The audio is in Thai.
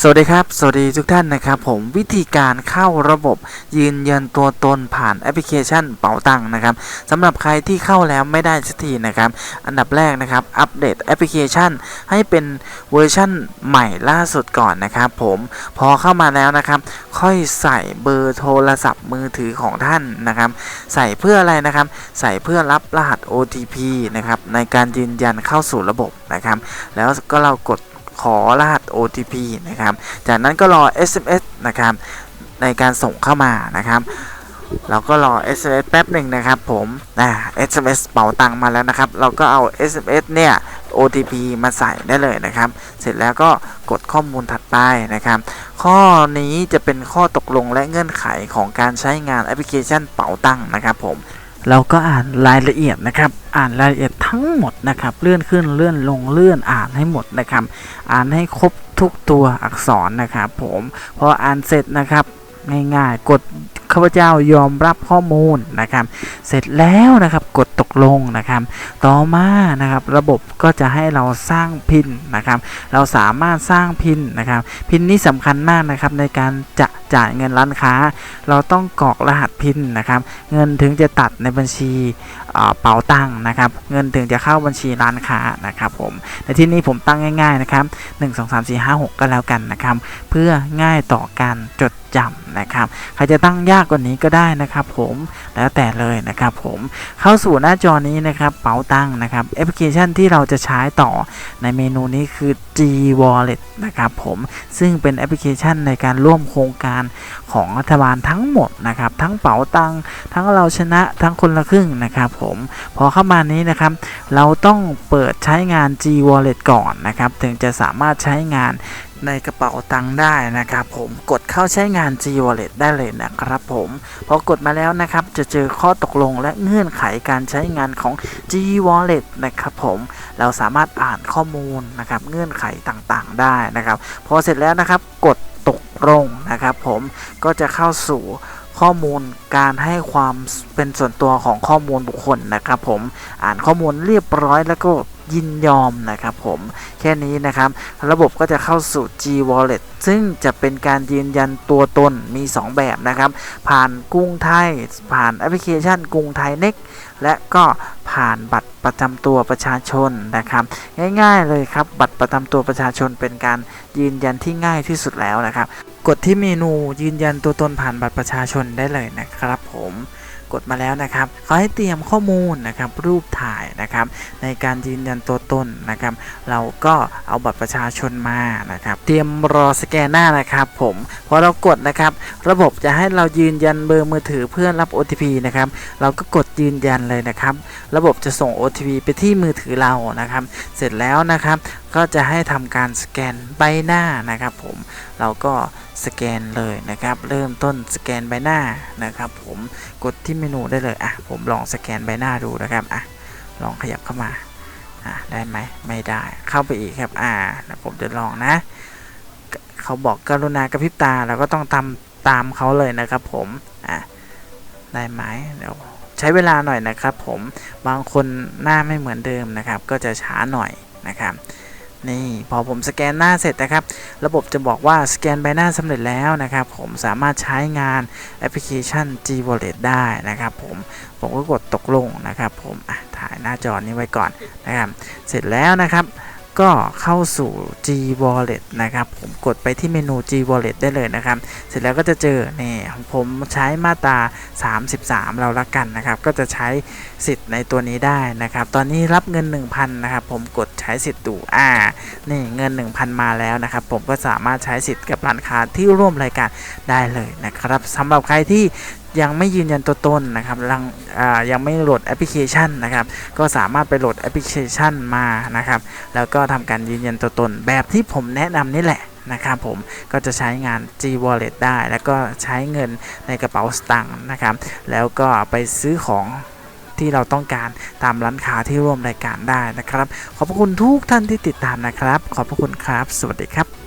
สวัสดีครับ สวัสดีทุกท่านนะครับ ผมวิธีการเข้าระบบยืนยันตัวตนผ่านแอปพลิเคชันเป๋าตังค์นะครับสำหรับใครที่เข้าแล้วไม่ได้สักทีนะครับ อันดับแรกนะครับ อัปเดตแอปพลิเคชัน ให้เป็นเวอร์ชั่นใหม่ล่าสุดก่อนนะครับ ผมพอเข้ามาแล้วนะครับ ค่อยใส่เบอร์โทรศัพท์มือถือของท่านนะครับ ใส่เพื่ออะไรนะครับ ใส่เพื่อรับรหัส OTP นะครับในการยืนยันเข้าสู่ระบบนะครับ แล้วก็เรากด ขอรหัส OTP นะครับ จากนั้นก็รอ SMS นะครับในการส่งเข้ามานะครับเราก็รอ SMS แป๊บหนึ่งนะครับผมอ่า SMS เป๋าตังมาแล้วนะครับ เราก็เอา SMS เนี่ย OTP มาใส่ได้เลยนะครับ เสร็จแล้วก็กดข้อมูลถัดไปนะครับ ข้อนี้จะเป็นข้อตกลงและเงื่อนไขของการใช้งานแอปพลิเคชันเป๋าตังนะครับผม เราก็อ่านรายละเอียดนะครับ อ่านรายละเอียดทั้งหมดนะครับ เลื่อนขึ้นเลื่อนลงเลื่อนอ่านให้หมดนะครับ อ่านให้ครบทุกตัวอักษรนะครับ ผมพออ่านเสร็จนะครับ ง่ายๆ กด ข้าพเจ้ายอมรับข้อมูลนะครับ เสร็จแล้วนะครับกดตกลงนะครับ ต่อมานะครับระบบก็จะให้เราสร้างพินนะครับ เราสามารถสร้างพินนะครับ พินนี้สำคัญมากนะครับในการจะจ่ายเงินร้านค้า เราต้องกรอกรหัสพินนะครับ เงินถึงจะตัดในบัญชีเอ่อเป๋าตังค์นะครับ เงินถึงจะเข้าบัญชีร้านค้านะครับผมในที่นี้ผมตั้งง่ายๆนะครับ 1 2 3 4 5 6 ก็แล้วกันนะครับ เพื่อง่ายต่อการจด จำนะครับ ใครจะตั้งยากกว่านี้ก็ได้นะครับ ผมแล้วแต่เลยนะครับผมเข้าสู่หน้าจอนี้นะครับเป๋าตังค์นะครับแอปพลิเคชันที่เราจะใช้ต่อในเมนูนี้คือ G Wallet นะครับผมซึ่งเป็นแอปพลิเคชันในการร่วมโครงการของรัฐบาลทั้งหมดนะครับทั้งเป๋าตังค์ทั้งเราชนะทั้งคนละครึ่งนะครับผมพอเข้ามานี้นะครับเราต้องเปิดใช้งาน G Wallet ก่อนนะครับถึงจะสามารถใช้งาน ในกระเป๋าตังค์ได้นะครับผมกดเข้าใช้งาน G Wallet ได้เลยนะครับผมพอกดมาแล้วนะครับจะเจอข้อตกลงและเงื่อนไขการใช้งานของ G Wallet นะครับผมเราสามารถอ่านข้อมูลนะครับเงื่อนไขต่างๆได้นะครับพอเสร็จแล้วนะครับกดตกลงนะครับผมก็จะเข้าสู่ข้อมูลการให้ความเป็นส่วนตัวของข้อมูลบุคคลนะครับผมอ่านข้อมูลเรียบร้อยแล้วก็ ยินยอมนะครับผมแค่นี้นะครับ ระบบก็จะเข้าสู่ G Wallet ซึ่งจะเป็นการยืนยันตัวตนมี 2 แบบนะครับ ผ่านกรุงไทย ผ่านแอปพลิเคชันกรุงไทยเน็กและก็ผ่านบัตรประจำตัวประชาชนนะครับ ง่ายๆเลยครับ บัตรประจำตัวประชาชนเป็นการยืนยันที่ง่ายที่สุดแล้วนะครับ กดที่เมนูยืนยันตัวตนผ่านบัตรประชาชนได้เลยนะครับผม กดมาแล้วนะครับเขาให้เตรียมข้อมูลนะครับรูปถ่ายนะครับในการยืนยันตัวตนนะครับ เราก็เอาบัตรประชาชนมานะครับ เตรียมรอสแกนหน้านะครับ ผมพอเรากดนะครับ ระบบจะให้เรายืนยันเบอร์มือถือเพื่อรับ OTP นะครับเราก็กดยืนยันเลยนะครับ ระบบจะส่ง OTP ไปที่มือถือเรานะครับ เสร็จแล้วนะครับ ก็จะให้ทำการสแกนใบหน้านะครับผมเราก็สแกนเลยนะครับ เริ่มต้นสแกนใบหน้านะครับ ผมกดที่เมนูได้เลยอะผมลองสแกนใบหน้าดูนะครับอะลองขยับเข้ามาอะได้ไหมไม่ได้เข้าไปอีกครับอ่านะผมจะลองนะ เขาบอกกรุณากระพริบตาเราก็ต้องทำตามเขาเลยนะครับผมอะได้ไหมเดี๋ยวใช้เวลาหน่อยนะครับ ผมบางคนหน้าไม่เหมือนเดิมนะครับ ก็จะช้าหน่อยนะครับ นี่พอผมสแกนหน้าเสร็จนะครับ ระบบจะบอกว่าสแกนใบหน้าสำเร็จแล้วนะครับ ผมสามารถใช้งานแอปพลิเคชัน G Wallet ได้นะครับผมผมก็กดตกลงนะครับ ผมอะถ่ายหน้าจอนี้ไว้ก่อนนะครับ เสร็จแล้วนะครับ ก็เข้าสู่ G Wallet นะครับ ผมกดไปที่เมนู G Wallet ได้เลยนะครับ เสร็จแล้วก็จะเจอนี่ของผมใช้มาตรา 33 เราละกันนะครับ ก็จะใช้สิทธิ์ในตัวนี้ได้นะครับ ตอนนี้รับเงิน 1,000 นะครับ ผมกดใช้สิทธิ์ดูอ่า นี่เงิน 1,000 มาแล้วนะครับ ผมก็สามารถใช้สิทธิ์กับร้านค้าที่ร่วมรายการได้เลยนะครับสำหรับใครที่ ยังไม่ยืนยันตัวตนนะครับยังยังไม่โหลดแอปพลิเคชันนะครับ ก็สามารถไปโหลดแอปพลิเคชันมานะครับ แล้วก็ทำการยืนยันตัวตนแบบที่ผมแนะนำนี่แหละนะครับผมก็จะใช้งาน G Wallet ได้ แล้วก็ใช้เงินในกระเป๋าสตางค์นะครับ แล้วก็ไปซื้อของที่เราต้องการตามร้านค้าที่ร่วมรายการได้นะครับ ขอบพระคุณทุกท่านที่ติดตามนะครับ ขอบพระคุณครับ สวัสดีครับ